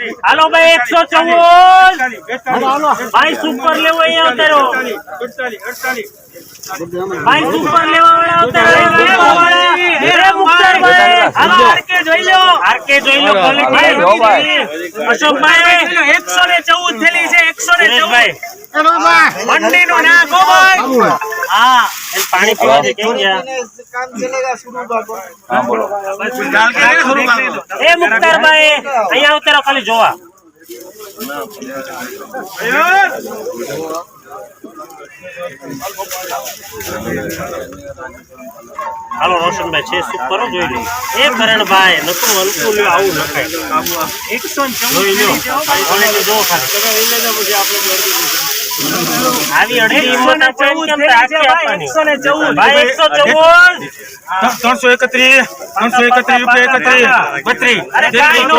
હાલો ભાઈ એકસો ચૌદ ભાઈ સુપર લેવો અહીંયા અવતારો ભાઈ સુપર લેવા વાળા અવતારો અશોકભાઈ એકસો ને ચૌદ થેલી ભાઈ પાણી પીવા દે એ મુખ્તારભાઈ અહીંયા ઉતારો ખાલી જોવા. હાલો રોશનભાઈ છે શું કરો જોઈ લો. એ કરણભાઈ નકરું હલકું લ્યો આવું નખાય. એકસો જોઈ લો જોવો ખાલી. આવી અડધી હિંમત આપણે કેમ તાકી આપવાની? 114 ભાઈ 114 331 331 રૂપિયા 31 અરે કાઈ નો